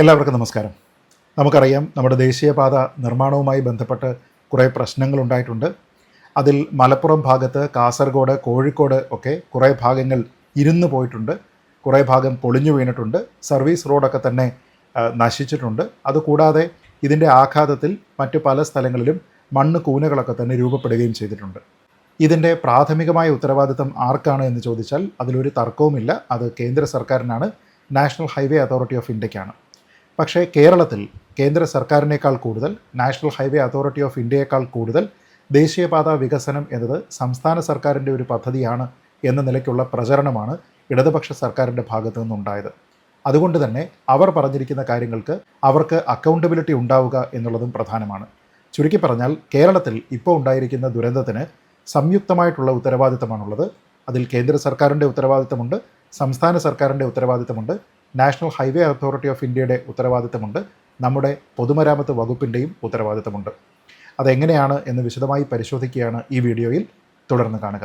എല്ലാവർക്കും നമസ്കാരം. നമുക്കറിയാം നമ്മുടെ ദേശീയപാത നിർമ്മാണവുമായി ബന്ധപ്പെട്ട് കുറേ പ്രശ്നങ്ങളുണ്ടായിട്ടുണ്ട് അതിൽ മലപ്പുറം ഭാഗത്ത് കാസർഗോഡ് കോഴിക്കോട് ഒക്കെ കുറേ ഭാഗങ്ങൾ ഇരുന്നു പോയിട്ടുണ്ട്. കുറേ ഭാഗം പൊളിഞ്ഞു വീണിട്ടുണ്ട്. സർവീസ് റോഡൊക്കെ തന്നെ നശിച്ചിട്ടുണ്ട്. അതുകൂടാതെ ഇതിന്റെ ആഘാതത്തിൽ മറ്റു പല സ്ഥലങ്ങളിലും മണ്ണ് കൂനകളൊക്കെ തന്നെ രൂപപ്പെടുകയും ചെയ്തിട്ടുണ്ട്. ഇതിന്റെ പ്രാഥമികമായ ഉത്തരവാദിത്തം ആർക്കാണ് എന്ന് ചോദിച്ചാൽ അതിലൊരു തർക്കവുമില്ല. അത് കേന്ദ്ര സർക്കാരിനാണ്. നാഷണൽ ഹൈവേ അതോറിറ്റി ഓഫ് ഇന്ത്യക്കാണ്. പക്ഷേ കേരളത്തിൽ കേന്ദ്ര സർക്കാരിനേക്കാൾ കൂടുതൽ നാഷണൽ ഹൈവേ അതോറിറ്റി ഓഫ് ഇന്ത്യയേക്കാൾ കൂടുതൽ ദേശീയപാത വികസനം എന്നത് സംസ്ഥാന സർക്കാരിന്റെ ഒരു പദ്ധതിയാണ് എന്ന നിലയ്ക്കുള്ള പ്രചരണമാണ് ഇടതുപക്ഷ സർക്കാരിന്റെ ഭാഗത്തു നിന്നുണ്ടായത്. അതുകൊണ്ട് തന്നെ അവർ പറഞ്ഞിരിക്കുന്ന കാര്യങ്ങൾക്ക് അവർക്ക് അക്കൗണ്ടബിലിറ്റി ഉണ്ടാവുക എന്നുള്ളതും പ്രധാനമാണ്. ചുരുക്കി പറഞ്ഞാൽ കേരളത്തിൽ ഇപ്പോൾ ഉണ്ടായിരിക്കുന്ന ദുരന്തത്തിന് സംയുക്തമായിട്ടുള്ള ഉത്തരവാദിത്തമാണുള്ളത്. അതിൽ കേന്ദ്ര സർക്കാരിന്റെ ഉത്തരവാദിത്തമുണ്ട് സംസ്ഥാന സർക്കാരിന്റെ ഉത്തരവാദിത്തമുണ്ട് നാഷണൽ ഹൈവേ അതോറിറ്റി ഓഫ് ഇന്ത്യയുടെ ഉത്തരവാദിത്തമുണ്ട്. നമ്മുടെ പൊതുമരാമത്ത് വകുപ്പിന്റെയും ഉത്തരവാദിത്തമുണ്ട്. അതെങ്ങനെയാണ് എന്ന് വിശദമായി പരിശോധിക്കുകയാണ് ഈ വീഡിയോയിൽ തുടർന്ന് കാണുക.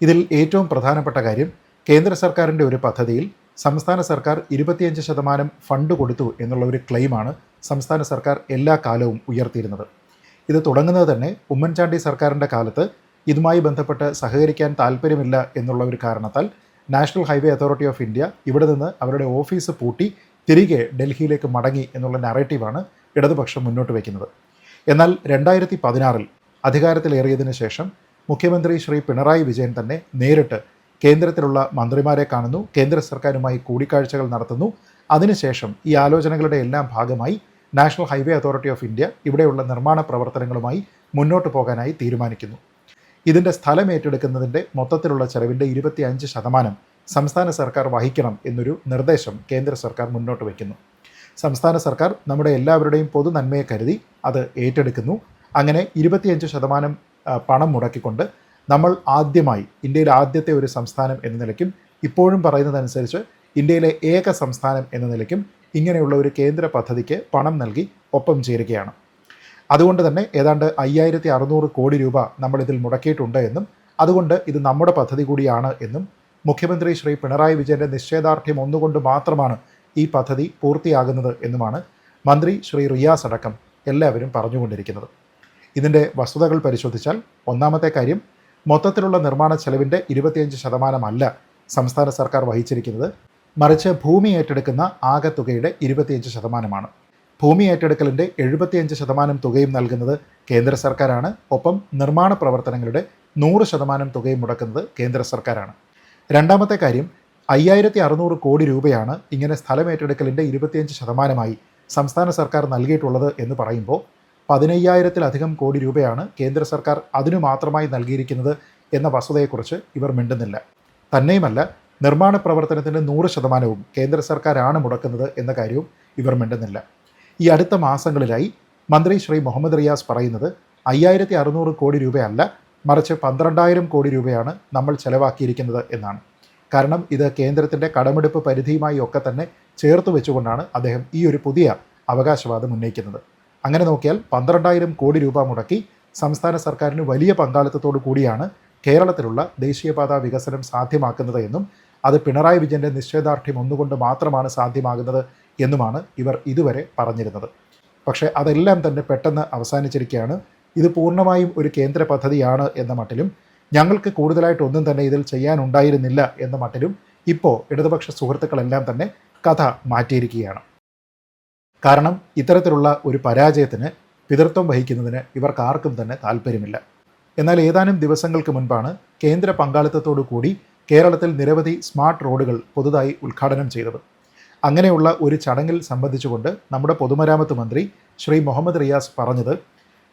ഇതിൽ ഏറ്റവും പ്രധാനപ്പെട്ട കാര്യം കേന്ദ്ര സർക്കാരിന്റെ ഒരു പദ്ധതിയിൽ സംസ്ഥാന സർക്കാർ ഇരുപത്തിയഞ്ച് ശതമാനം ഫണ്ട് കൊടുത്തു എന്നുള്ള ഒരു ക്ലെയിമാണ് സംസ്ഥാന സർക്കാർ എല്ലാ കാലവും ഉയർത്തിയിരുന്നത്. ഇത് തുടങ്ങുന്നത് തന്നെ ഉമ്മൻചാണ്ടി സർക്കാരിന്റെ കാലത്ത് ഇതുമായി ബന്ധപ്പെട്ട് സഹകരിക്കാൻ താല്പര്യമില്ല എന്നുള്ള ഒരു കാരണത്താൽ national highway authority of India ഇവിടെ നിന്ന് അവരുടെ ഓഫീസ് പൂട്ടി തിരികെ ഡൽഹിയിലേക്ക് മടങ്ങി എന്നുള്ള നറേറ്റീവാണ് ഇടതുപക്ഷം മുന്നോട്ട് വയ്ക്കുന്നത് എന്നാൽ രണ്ടായിരത്തി പതിനാറിൽ അധികാരത്തിലേറിയതിനു ശേഷം മുഖ്യമന്ത്രി ശ്രീ പിണറായി വിജയൻ തന്നെ നേരിട്ട് കേന്ദ്രത്തിലുള്ള മന്ത്രിമാരെ കാണുന്നു കേന്ദ്ര സർക്കാരുമായി കൂടിക്കാഴ്ചകൾ നടത്തുന്നു. അതിനുശേഷം ഈ ആലോചനകളുടെ എല്ലാം ഭാഗമായി national highway authority of India ഇവിടെയുള്ള നിർമ്മാണ പ്രവർത്തനങ്ങളുമായി മുന്നോട്ട് പോകാനായി തീരുമാനിക്കുന്നു. ഇതിന്റെ സ്ഥലം ഏറ്റെടുക്കുന്നതിന്റെ മൊത്തത്തിലുള്ള ചെലവിന്റെ ഇരുപത്തി അഞ്ച് ശതമാനം സംസ്ഥാന സർക്കാർ വഹിക്കണം എന്നൊരു നിർദ്ദേശം കേന്ദ്ര സർക്കാർ മുന്നോട്ട് വയ്ക്കുന്നു സംസ്ഥാന സർക്കാർ നമ്മുടെ എല്ലാവരുടെയും പൊതു നന്മയെ കരുതി അത് ഏറ്റെടുക്കുന്നു. അങ്ങനെ ഇരുപത്തിയഞ്ച് ശതമാനം പണം മുടക്കിക്കൊണ്ട് നമ്മൾ ആദ്യമായി ഇന്ത്യയിൽ ആദ്യത്തെ ഒരു സംസ്ഥാനം എന്ന നിലയ്ക്കും ഇപ്പോഴും പറയുന്നതനുസരിച്ച് ഇന്ത്യയിലെ ഏക സംസ്ഥാനം എന്ന നിലയ്ക്കും ഇങ്ങനെയുള്ള ഒരു കേന്ദ്ര പദ്ധതിക്ക് പണം നൽകി ഒപ്പം ചേരുകയാണ്. അതുകൊണ്ട് തന്നെ ഏതാണ്ട് അയ്യായിരത്തി അറുന്നൂറ് കോടി രൂപ നമ്മൾ ഇതിൽ മുടക്കിയിട്ടുണ്ട് എന്നും അതുകൊണ്ട് ഇത് നമ്മുടെ പദ്ധതി കൂടിയാണ് എന്നും മുഖ്യമന്ത്രി ശ്രീ പിണറായി വിജയന്റെ നിശ്ചയദാർഢ്യം ഒന്നുകൊണ്ട് മാത്രമാണ് ഈ പദ്ധതി പൂർത്തിയാകുന്നത് എന്നുമാണ് മന്ത്രി ശ്രീ റിയാസ് അടക്കം എല്ലാവരും പറഞ്ഞുകൊണ്ടിരിക്കുന്നത്. ഇതിന്റെ വസ്തുതകൾ പരിശോധിച്ചാൽ ഒന്നാമത്തെ കാര്യം മൊത്തത്തിലുള്ള നിർമ്മാണ ചെലവിന്റെ ഇരുപത്തിയഞ്ച് ശതമാനമല്ല സംസ്ഥാന സർക്കാർ വഹിച്ചിരിക്കുന്നത്. മറിച്ച് ഭൂമി ഏറ്റെടുക്കുന്ന ആകെ തുകയുടെ ഇരുപത്തിയഞ്ച് ശതമാനമാണ്. ഭൂമി ഏറ്റെടുക്കലിന്റെ എഴുപത്തിയഞ്ച് ശതമാനം തുകയും നൽകുന്നത് കേന്ദ്ര സർക്കാരാണ്. ഒപ്പം നിർമ്മാണ പ്രവർത്തനങ്ങളുടെ നൂറ് ശതമാനം തുകയും മുടക്കുന്നത് കേന്ദ്ര സർക്കാരാണ്. രണ്ടാമത്തെ കാര്യം അയ്യായിരത്തി അറുന്നൂറ് കോടി രൂപയാണ് ഇങ്ങനെ സ്ഥലം ഏറ്റെടുക്കലിന്റെ ഇരുപത്തിയഞ്ച് ശതമാനമായി സംസ്ഥാന സർക്കാർ നൽകിയിട്ടുള്ളത് എന്ന് പറയുമ്പോൾ പതിനയ്യായിരത്തിലധികം കോടി രൂപയാണ് കേന്ദ്ര സർക്കാർ അതിനു മാത്രമായി നൽകിയിരിക്കുന്നത് എന്ന വസ്തുതയെക്കുറിച്ച് ഇവർ മിണ്ടുന്നില്ല. തന്നെയുമല്ല നിർമ്മാണ പ്രവർത്തനത്തിന്റെ നൂറ് ശതമാനവും കേന്ദ്ര സർക്കാരാണ് മുടക്കുന്നത് എന്ന കാര്യവും ഇവർ മിണ്ടുന്നില്ല. ഈ അടുത്ത മാസങ്ങളിലായി മന്ത്രി ശ്രീ മുഹമ്മദ് റിയാസ് പറയുന്നത് അയ്യായിരത്തി അറുന്നൂറ് കോടി രൂപയല്ല മറിച്ച് പന്ത്രണ്ടായിരം കോടി രൂപയാണ് നമ്മൾ ചെലവാക്കിയിരിക്കുന്നത് എന്നാണ്. കാരണം ഇത് കേന്ദ്രത്തിന്റെ കടമെടുപ്പ് പരിധിയുമായി ഒക്കെ തന്നെ ചേർത്ത് വെച്ചുകൊണ്ടാണ് അദ്ദേഹം ഈ ഒരു പുതിയ അവകാശവാദം ഉന്നയിക്കുന്നത്. അങ്ങനെ നോക്കിയാൽ പന്ത്രണ്ടായിരം കോടി രൂപ മുടക്കി സംസ്ഥാന സർക്കാരിന് വലിയ പങ്കാളിത്തത്തോടു കൂടിയാണ് കേരളത്തിലുള്ള ദേശീയപാത വികസനം സാധ്യമാക്കുന്നത് എന്നും അത് പിണറായി വിജയന്റെ നിശ്ചയദാർഢ്യം ഒന്നുകൊണ്ട് മാത്രമാണ് സാധ്യമാകുന്നത് എന്നുമാണ് ഇവർ ഇതുവരെ പറഞ്ഞിരുന്നത്. പക്ഷേ അതെല്ലാം തന്നെ പെട്ടെന്ന് അവസാനിച്ചിരിക്കുകയാണ്. ഇത് പൂർണമായും ഒരു കേന്ദ്ര പദ്ധതിയാണ് എന്ന മട്ടിലും ഞങ്ങൾക്ക് കൂടുതലായിട്ട് ഒന്നും തന്നെ ഇതിൽ ചെയ്യാനുണ്ടായിരുന്നില്ല എന്ന മട്ടിലും ഇപ്പോൾ ഇടതുപക്ഷ സുഹൃത്തുക്കളെല്ലാം തന്നെ കഥ മാറ്റിയിരിക്കുകയാണ്. കാരണം ഇത്തരത്തിലുള്ള ഒരു പരാജയത്തിന് പിതൃത്വം വഹിക്കുന്നതിന് ഇവർക്ക് ആർക്കും തന്നെ താല്പര്യമില്ല. എന്നാൽ ഏതാനും ദിവസങ്ങൾക്ക് മുൻപാണ് കേന്ദ്ര പങ്കാളിത്തത്തോടു കൂടി കേരളത്തിൽ നിരവധി സ്മാർട്ട് റോഡുകൾ പുതുതായി ഉദ്ഘാടനം ചെയ്തത്. അങ്ങനെയുള്ള ഒരു ചടങ്ങിൽ സംബന്ധിച്ചുകൊണ്ട് നമ്മുടെ പൊതുമരാമത്ത് മന്ത്രി ശ്രീ മുഹമ്മദ് റിയാസ് പറഞ്ഞത്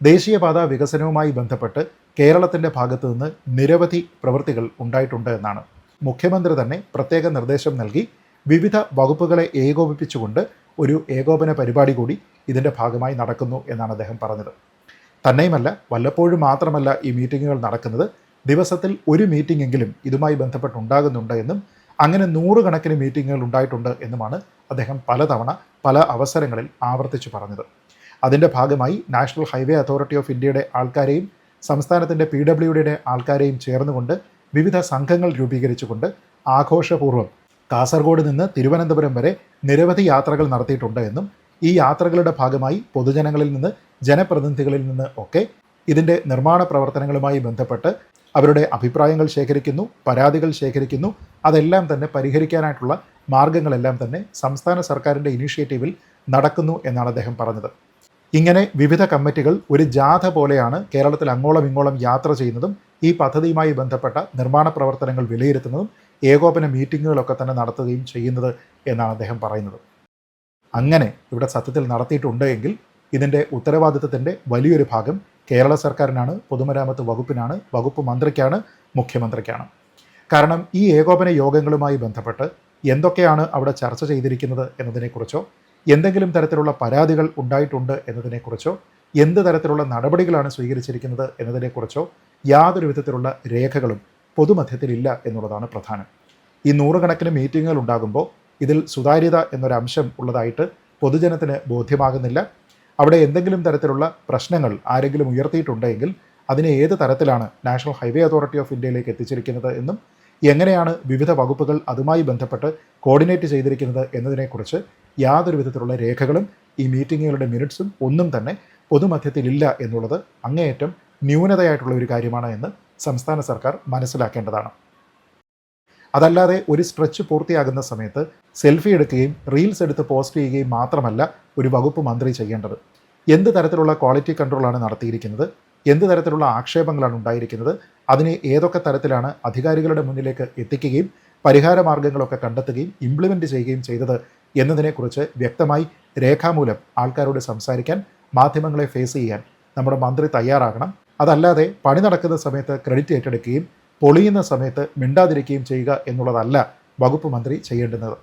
ദേശീയപാത വികസനവുമായി ബന്ധപ്പെട്ട് കേരളത്തിന്റെ ഭാഗത്തു നിന്ന് നിരവധി പ്രവൃത്തികൾ ഉണ്ടായിട്ടുണ്ട് എന്നാണ്. മുഖ്യമന്ത്രി തന്നെ പ്രത്യേക നിർദ്ദേശം നൽകി വിവിധ വകുപ്പുകളെ ഏകോപിപ്പിച്ചുകൊണ്ട് ഒരു ഏകോപന പരിപാടി കൂടി ഇതിന്റെ ഭാഗമായി നടക്കുന്നു എന്നാണ് അദ്ദേഹം പറഞ്ഞത്. തന്നെയുമല്ല വല്ലപ്പോഴും മാത്രമല്ല ഈ മീറ്റിങ്ങുകൾ നടക്കുന്നത് ദിവസത്തിൽ ഒരു മീറ്റിംഗ് എങ്കിലും ഇതുമായി ബന്ധപ്പെട്ടുണ്ടാകുന്നുണ്ട് എന്നും അങ്ങനെ നൂറുകണക്കിന് മീറ്റിങ്ങുകൾ ഉണ്ടായിട്ടുണ്ട് എന്നുമാണ് അദ്ദേഹം പലതവണ പല അവസരങ്ങളിൽ ആവർത്തിച്ചു പറഞ്ഞത്. അതിന്റെ ഭാഗമായി നാഷണൽ ഹൈവേ അതോറിറ്റി ഓഫ് ഇന്ത്യയുടെ ആൾക്കാരെയും സംസ്ഥാനത്തിന്റെ പി ഡബ്ല്യു ഡിയുടെ ആൾക്കാരെയും ചേർന്നുകൊണ്ട് വിവിധ സംഘങ്ങൾ രൂപീകരിച്ചുകൊണ്ട് ആഘോഷപൂർവം കാസർഗോഡ് നിന്ന് തിരുവനന്തപുരം വരെ നിരവധി യാത്രകൾ നടത്തിയിട്ടുണ്ട് എന്നും ഈ യാത്രകളുടെ ഭാഗമായി പൊതുജനങ്ങളിൽ നിന്ന് ജനപ്രതിനിധികളിൽ നിന്ന് ഒക്കെ ഇതിന്റെ നിർമ്മാണ പ്രവർത്തനങ്ങളുമായി ബന്ധപ്പെട്ട് അവരുടെ അഭിപ്രായങ്ങൾ ശേഖരിക്കുന്നു പരാതികൾ ശേഖരിക്കുന്നു. അതെല്ലാം തന്നെ പരിഹരിക്കാനായിട്ടുള്ള മാർഗങ്ങളെല്ലാം തന്നെ സംസ്ഥാന സർക്കാരിന്റെ ഇനീഷ്യേറ്റീവിൽ നടക്കുന്നു എന്നാണ് അദ്ദേഹം പറഞ്ഞത്. ഇങ്ങനെ വിവിധ കമ്മിറ്റികൾ ഒരു ജാഥ പോലെയാണ് കേരളത്തിൽ അങ്ങോളം ഇങ്ങോളം യാത്ര ചെയ്യുന്നതും ഈ പദ്ധതിയുമായി ബന്ധപ്പെട്ട നിർമ്മാണ പ്രവർത്തനങ്ങൾ വിലയിരുത്തുന്നതും ഏകോപന മീറ്റിങ്ങുകളൊക്കെ തന്നെ നടത്തുകയും ചെയ്യുന്നത് എന്നാണ് അദ്ദേഹം പറയുന്നത്. അങ്ങനെ ഇവിടെ സത്യത്തിൽ നടത്തിയിട്ടുണ്ട് എങ്കിൽ ഇതിന്റെ ഉത്തരവാദിത്തത്തിന്റെ വലിയൊരു ഭാഗം കേരള സർക്കാരിനാണ് പൊതുമരാമത്ത് വകുപ്പിനാണ് വകുപ്പ് മന്ത്രിക്കാണ് മുഖ്യമന്ത്രിക്കാണ്. കാരണം ഈ ഏകോപന യോഗങ്ങളുമായി ബന്ധപ്പെട്ട് എന്തൊക്കെയാണ് അവിടെ ചർച്ച ചെയ്തിരിക്കുന്നത് എന്നതിനെക്കുറിച്ചോ എന്തെങ്കിലും തരത്തിലുള്ള പരാതികൾ ഉണ്ടായിട്ടുണ്ട് എന്നതിനെക്കുറിച്ചോ എന്ത് തരത്തിലുള്ള നടപടികളാണ് സ്വീകരിച്ചിരിക്കുന്നത് എന്നതിനെക്കുറിച്ചോ യാതൊരു വിധത്തിലുള്ള രേഖകളും പൊതുമധ്യത്തിലില്ല എന്നുള്ളതാണ് പ്രധാനം. ഈ നൂറുകണക്കിന് മീറ്റിങ്ങുകൾ ഉണ്ടാകുമ്പോൾ ഇതിൽ സുതാര്യത എന്നൊരംശം ഉള്ളതായിട്ട് പൊതുജനത്തിന് ബോധ്യമാകുന്നില്ല. അവിടെ എന്തെങ്കിലും തരത്തിലുള്ള പ്രശ്നങ്ങൾ ആരെങ്കിലും ഉയർത്തിയിട്ടുണ്ടെങ്കിൽ അതിനെ ഏത് തരത്തിലാണ് നാഷണൽ ഹൈവേ അതോറിറ്റി ഓഫ് ഇന്ത്യയിലേക്ക് എത്തിച്ചിരിക്കുന്നത് എന്നും എങ്ങനെയാണ് വിവിധ വകുപ്പുകൾ അതുമായി ബന്ധപ്പെട്ട് കോർഡിനേറ്റ് ചെയ്തിരിക്കുന്നത് എന്നതിനെക്കുറിച്ച് യാതൊരു വിധത്തിലുള്ള രേഖകളും ഈ മീറ്റിങ്ങുകളുടെ മിനിറ്റ്സും ഒന്നും തന്നെ പൊതുമധ്യത്തിലില്ല എന്നുള്ളത് അങ്ങേയറ്റം ന്യൂനതയായിട്ടുള്ള ഒരു കാര്യമാണ് എന്ന് സംസ്ഥാന സർക്കാർ മനസ്സിലാക്കേണ്ടതാണ്. അതല്ലാതെ ഒരു സ്ട്രെച്ച് പൂർത്തിയാകുന്ന സമയത്ത് സെൽഫി എടുക്കുകയും റീൽസ് എടുത്ത് പോസ്റ്റ് ചെയ്യുകയും മാത്രമല്ല ഒരു വകുപ്പ് മന്ത്രി ചെയ്യേണ്ടത്. എന്ത് തരത്തിലുള്ള ക്വാളിറ്റി കൺട്രോളാണ് നടത്തിയിരിക്കുന്നത്? എന്ത് തരത്തിലുള്ള ആക്ഷേപങ്ങളാണ് ഉണ്ടായിരിക്കുന്നത്? അതിനെ ഏതൊക്കെ തരത്തിലാണ് അധികാരികളുടെ മുന്നിലേക്ക് എത്തിക്കുകയും പരിഹാര മാർഗങ്ങളൊക്കെ കണ്ടെത്തുകയും ഇംപ്ലിമെന്റ് ചെയ്യുകയും ചെയ്തത് എന്നതിനെക്കുറിച്ച് വ്യക്തമായി രേഖാമൂലം ആൾക്കാരോട് സംസാരിക്കാൻ മാധ്യമങ്ങളെ ഫേസ് ചെയ്യാൻ നമ്മുടെ മന്ത്രി തയ്യാറാകണം. അതല്ലാതെ പണി നടക്കുന്ന സമയത്ത് ക്രെഡിറ്റ് ഏറ്റെടുക്കുകയും പൊളിയുന്ന സമയത്ത് മിണ്ടാതിരിക്കുകയും ചെയ്യുക എന്നുള്ളതല്ല വകുപ്പ് മന്ത്രി ചെയ്യേണ്ടുന്നത്.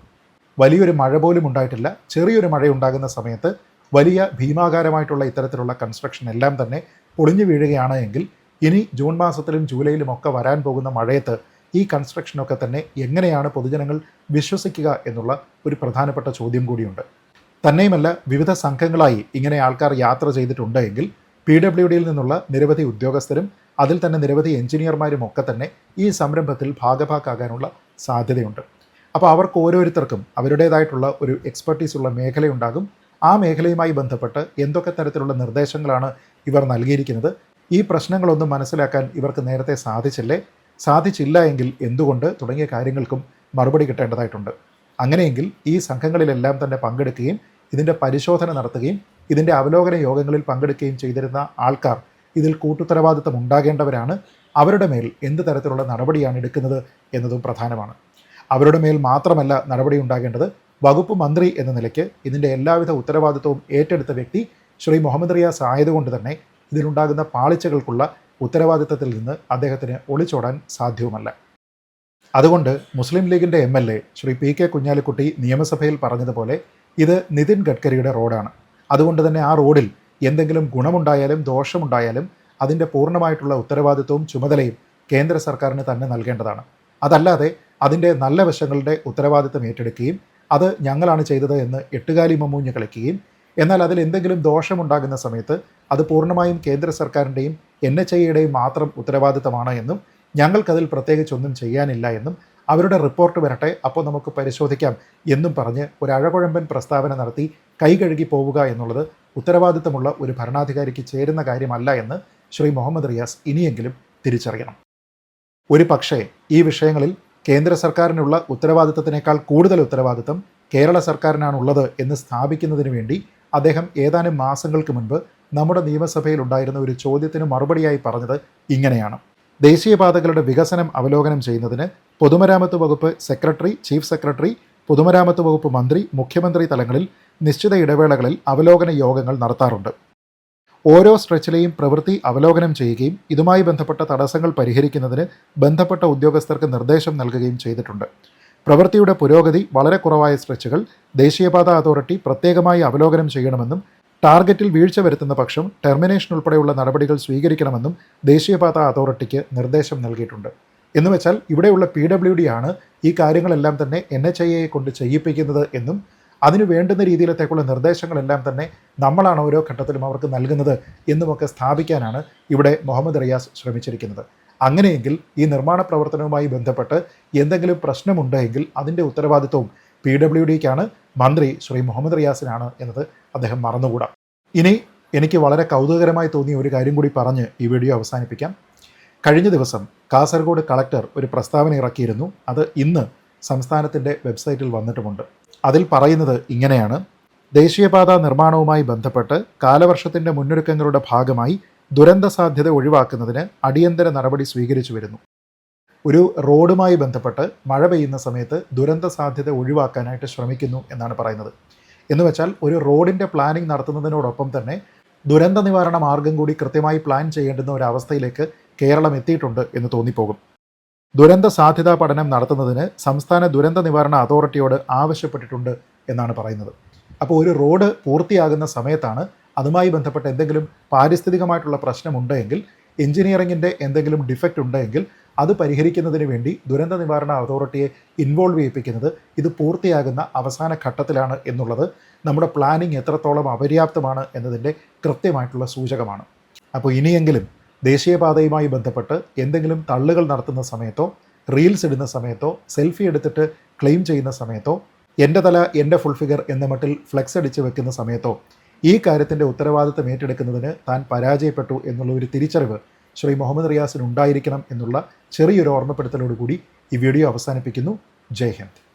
വലിയൊരു മഴ പോലും ഉണ്ടായിട്ടില്ല. ചെറിയൊരു മഴ ഉണ്ടാകുന്ന സമയത്ത് വലിയ ഭീമാകാരമായിട്ടുള്ള ഇത്തരത്തിലുള്ള കൺസ്ട്രക്ഷൻ എല്ലാം തന്നെ പൊളിഞ്ഞു വീഴുകയാണ് എങ്കിൽ ഇനി ജൂൺ മാസത്തിലും ജൂലൈയിലും ഒക്കെ വരാൻ പോകുന്ന മഴയത്ത് ഈ കൺസ്ട്രക്ഷനൊക്കെ തന്നെ എങ്ങനെയാണ് പൊതുജനങ്ങൾ വിശ്വസിക്കുക എന്നുള്ള ഒരു പ്രധാനപ്പെട്ട ചോദ്യം കൂടിയുണ്ട്. തന്നെയുമല്ല വിവിധ സംഘങ്ങളായി ഇങ്ങനെ ആൾക്കാർ യാത്ര ചെയ്തിട്ടുണ്ട് എങ്കിൽ പി ഡബ്ല്യു ഡിയിൽ നിന്നുള്ള നിരവധി ഉദ്യോഗസ്ഥരും അതിൽ തന്നെ നിരവധി എഞ്ചിനീയർമാരും ഒക്കെ തന്നെ ഈ സംരംഭത്തിൽ ഭാഗഭാക്കാകാനുള്ള സാധ്യതയുണ്ട്. അപ്പോൾ അവർക്ക് ഓരോരുത്തർക്കും അവരുടേതായിട്ടുള്ള ഒരു എക്സ്പെർട്ടീസ് ഉള്ള മേഖലയുണ്ടാകും. ആ മേഖലയുമായി ബന്ധപ്പെട്ട് എന്തൊക്കെ തരത്തിലുള്ള നിർദ്ദേശങ്ങളാണ് ഇവർ നൽകിയിരിക്കുന്നത്? ഈ പ്രശ്നങ്ങളൊന്നും മനസ്സിലാക്കാൻ ഇവർക്ക് നേരത്തെ സാധിച്ചില്ലേ? സാധിച്ചില്ല എങ്കിൽ എന്തുകൊണ്ട് തുടങ്ങിയ കാര്യങ്ങൾക്കും മറുപടി കിട്ടേണ്ടതായിട്ടുണ്ട്. അങ്ങനെയെങ്കിൽ ഈ സംഘങ്ങളിലെല്ലാം തന്നെ പങ്കെടുക്കുകയും ഇതിന്റെ പരിശോധന നടത്തുകയും ഇതിന്റെ അവലോകന യോഗങ്ങളിൽ പങ്കെടുക്കുകയും ചെയ്തിരുന്ന ആൾക്കാർ ഇതിൽ കൂട്ടുത്തരവാദിത്തം ഉണ്ടാകേണ്ടവരാണ്. അവരുടെ മേൽ എന്ത് തരത്തിലുള്ള നടപടിയാണ് എടുക്കുന്നത് എന്നതും പ്രധാനമാണ്. അവരുടെ മേൽ മാത്രമല്ല നടപടി ഉണ്ടാകേണ്ടത് വകുപ്പ് മന്ത്രി എന്ന നിലയ്ക്ക് ഇതിന്റെ എല്ലാവിധ ഉത്തരവാദിത്വവും ഏറ്റെടുത്ത വ്യക്തി ശ്രീ മുഹമ്മദ് റിയാസ് ആയതുകൊണ്ട് തന്നെ ഇതിലുണ്ടാകുന്ന പാളിച്ചകൾക്കുള്ള ഉത്തരവാദിത്തത്തിൽ നിന്ന് അദ്ദേഹത്തിന് ഒളിച്ചോടാൻ സാധ്യവുമല്ല. അതുകൊണ്ട് മുസ്ലിം ലീഗിന്റെ M L A Shri P K Kunhalikutty നിയമസഭയിൽ പറഞ്ഞതുപോലെ ഇത് നിതിൻ ഗഡ്കരിയുടെ റോഡാണ്. അതുകൊണ്ട് തന്നെ ആ റോഡിൽ എന്തെങ്കിലും ഗുണമുണ്ടായാലും ദോഷമുണ്ടായാലും അതിന്റെ പൂർണമായിട്ടുള്ള ഉത്തരവാദിത്വവും ചുമതലയും കേന്ദ്ര സർക്കാരിന് തന്നെ നൽകേണ്ടതാണ്. അതല്ലാതെ അതിന്റെ നല്ല വശങ്ങളുടെ ഉത്തരവാദിത്തം ഏറ്റെടുക്കുകയും അത് ഞങ്ങളാണ് ചെയ്തത് എന്ന് എട്ടുകാലി മമ്മൂഞ്ഞ് കളിക്കുകയും എന്നാൽ അതിൽ എന്തെങ്കിലും ദോഷമുണ്ടാകുന്ന സമയത്ത് അത് പൂർണമായും കേന്ദ്ര സർക്കാരിന്റെയും എൻ എച്ച് ഐയുടെയും മാത്രം ഉത്തരവാദിത്തമാണ് എന്നും ഞങ്ങൾക്കതിൽ പ്രത്യേകിച്ചൊന്നും ചെയ്യാനില്ല എന്നും അവരുടെ റിപ്പോർട്ട് വരട്ടെ അപ്പോൾ നമുക്ക് പരിശോധിക്കാം എന്നും പറഞ്ഞ് ഒരു അഴകുഴമ്പൻ പ്രസ്താവന നടത്തി കൈകഴുകി പോവുക എന്നുള്ളത് ഉത്തരവാദിത്തമുള്ള ഒരു ഭരണാധികാരിക്ക് ചേരുന്ന കാര്യമല്ല എന്ന് ശ്രീ മുഹമ്മദ് റിയാസ് ഇനിയെങ്കിലും തിരിച്ചറിയണം. ഒരു പക്ഷേ ഈ വിഷയങ്ങളിൽ കേന്ദ്ര സർക്കാരിനുള്ള ഉത്തരവാദിത്തത്തിനേക്കാൾ കൂടുതൽ ഉത്തരവാദിത്തം കേരള സർക്കാരിനാണുള്ളത് എന്ന് സ്ഥാപിക്കുന്നതിന് വേണ്ടി അദ്ദേഹം ഏതാനും മാസങ്ങൾക്ക് മുൻപ് നമ്മുടെ നിയമസഭയിൽ ഉണ്ടായിരുന്ന ഒരു ചോദ്യത്തിന് മറുപടിയായി പറഞ്ഞത് ഇങ്ങനെയാണ്. ദേശീയപാതകളുടെ വികസനം അവലോകനം ചെയ്യുന്നതിന് പൊതുമരാമത്ത് വകുപ്പ് സെക്രട്ടറി ചീഫ് സെക്രട്ടറി പൊതുമരാമത്ത് വകുപ്പ് മന്ത്രി മുഖ്യമന്ത്രി തലങ്ങളിൽ നിശ്ചിത ഇടവേളകളിൽ അവലോകന യോഗങ്ങൾ നടത്താറുണ്ട്. ഓരോ സ്ട്രെച്ചിലെയും പ്രവൃത്തി അവലോകനം ചെയ്യുകയും ഇതുമായി ബന്ധപ്പെട്ട തടസ്സങ്ങൾ പരിഹരിക്കുന്നതിന് ബന്ധപ്പെട്ട ഉദ്യോഗസ്ഥർക്ക് നിർദ്ദേശം നൽകുകയും ചെയ്തിട്ടുണ്ട്. പ്രവൃത്തിയുടെ പുരോഗതി വളരെ കുറവായ സ്ട്രെച്ചുകൾ ദേശീയപാത അതോറിറ്റി പ്രത്യേകമായി അവലോകനം ചെയ്യണമെന്നും ടാർഗറ്റിൽ വീഴ്ച വരുത്തുന്ന പക്ഷം ടെർമിനേഷൻ ഉൾപ്പെടെയുള്ള നടപടികൾ സ്വീകരിക്കണമെന്നും ദേശീയപാത അതോറിറ്റിക്ക് നിർദ്ദേശം നൽകിയിട്ടുണ്ട്. എന്ന് വെച്ചാൽ ഇവിടെയുള്ള പി ഡബ്ല്യു ഡി ആണ് ഈ കാര്യങ്ങളെല്ലാം തന്നെ എൻ എച്ച് ഐ എ കൊണ്ട് ചെയ്യിപ്പിക്കുന്നത് എന്നും അതിന് വേണ്ടുന്ന രീതിയിലത്തേക്കുള്ള നിർദ്ദേശങ്ങളെല്ലാം തന്നെ നമ്മളാണ് ഓരോ ഘട്ടത്തിലും അവർക്ക് നൽകുന്നത് എന്നുമൊക്കെ സ്ഥാപിക്കാനാണ് ഇവിടെ മുഹമ്മദ് റിയാസ് ശ്രമിച്ചിരിക്കുന്നത്. അങ്ങനെയെങ്കിൽ ഈ നിർമ്മാണ പ്രവർത്തനവുമായി ബന്ധപ്പെട്ട് എന്തെങ്കിലും പ്രശ്നമുണ്ടെങ്കിൽ അതിന്റെ ഉത്തരവാദിത്വവും പി ഡബ്ല്യു ഡിക്കാണ് മന്ത്രി ശ്രീ മുഹമ്മദ് റിയാസിനാണ് എന്നത് അദ്ദേഹം മറന്നുകൂടാ. ഇനി എനിക്ക് വളരെ കൗതുകകരമായി തോന്നിയ ഒരു കാര്യം കൂടി പറഞ്ഞ് ഈ വീഡിയോ അവസാനിപ്പിക്കാം. കഴിഞ്ഞ ദിവസം കാസർഗോഡ് കളക്ടർ ഒരു പ്രസ്താവന ഇറക്കിയിരുന്നു. അത് ഇന്ന് സംസ്ഥാനത്തിന്റെ വെബ്സൈറ്റിൽ വന്നിട്ടുമുണ്ട്. അതിൽ പറയുന്നത് ഇങ്ങനെയാണ്. ദേശീയപാത നിർമ്മാണവുമായി ബന്ധപ്പെട്ട് കാലവർഷത്തിന്റെ മുന്നൊരുക്കങ്ങളുടെ ഭാഗമായി ദുരന്ത സാധ്യത ഒഴിവാക്കുന്നതിന് അടിയന്തര നടപടി സ്വീകരിച്ചു വരുന്നു. ഒരു റോഡുമായി ബന്ധപ്പെട്ട് മഴ പെയ്യുന്ന സമയത്ത് ദുരന്ത സാധ്യത ഒഴിവാക്കാനായിട്ട് ശ്രമിക്കുന്നു എന്നാണ് പറയുന്നത്. എന്ന് വെച്ചാൽ ഒരു റോഡിന്റെ പ്ലാനിംഗ് നടത്തുന്നതിനോടൊപ്പം തന്നെ ദുരന്ത നിവാരണ മാർഗം കൂടി കൃത്യമായി പ്ലാൻ ചെയ്യേണ്ടുന്ന ഒരു അവസ്ഥയിലേക്ക് കേരളം എത്തിയിട്ടുണ്ട് എന്ന് തോന്നിപ്പോകും. ദുരന്ത സാധ്യതാ പഠനം നടത്തുന്നതിന് സംസ്ഥാന ദുരന്ത നിവാരണ അതോറിറ്റിയോട് ആവശ്യപ്പെട്ടിട്ടുണ്ട് എന്നാണ് പറയുന്നത്. അപ്പോൾ ഒരു റോഡ് പൂർത്തിയാകുന്ന സമയത്താണ് അതുമായി ബന്ധപ്പെട്ട എന്തെങ്കിലും പാരിസ്ഥിതികമായിട്ടുള്ള പ്രശ്നമുണ്ടെങ്കിൽ എഞ്ചിനീയറിംഗിന്റെ എന്തെങ്കിലും ഡിഫക്റ്റ് ഉണ്ടെങ്കിൽ അത് പരിഹരിക്കുന്നതിന് വേണ്ടി ദുരന്ത നിവാരണ അതോറിറ്റിയെ ഇൻവോൾവ് ചെയ്യിപ്പിക്കുന്നത് ഇത് പൂർത്തിയാകുന്ന അവസാന ഘട്ടത്തിലാണ് എന്നുള്ളത് നമ്മുടെ പ്ലാനിംഗ് എത്രത്തോളം അപര്യാപ്തമാണ് എന്നതിന്റെ കൃത്യമായിട്ടുള്ള സൂചകമാണ്. അപ്പോൾ ഇനിയെങ്കിലും ദേശീയപാതയുമായി ബന്ധപ്പെട്ട് എന്തെങ്കിലും തള്ളുകൾ നടത്തുന്ന സമയത്തോ റീൽസ് ഇടുന്ന സമയത്തോ സെൽഫി എടുത്തിട്ട് ക്ലെയിം ചെയ്യുന്ന സമയത്തോ എന്റെ തല എന്റെ ഫുൾ ഫിഗർ എന്ന മട്ടിൽ ഫ്ലെക്സ് അടിച്ച് വെക്കുന്ന സമയത്തോ ഈ കാര്യത്തിന്റെ ഉത്തരവാദിത്തം ഏറ്റെടുക്കുന്നതിന് താൻ പരാജയപ്പെട്ടു എന്നുള്ള ഒരു തിരിച്ചറിവ് ശ്രീ മുഹമ്മദ് റിയാസിന് ഉണ്ടായിരിക്കണം എന്നുള്ള ചെറിയൊരു ഓർമ്മപ്പെടുത്തലോടുകൂടി ഈ വീഡിയോ അവസാനിപ്പിക്കുന്നു. ജയ് ഹിന്ദ്.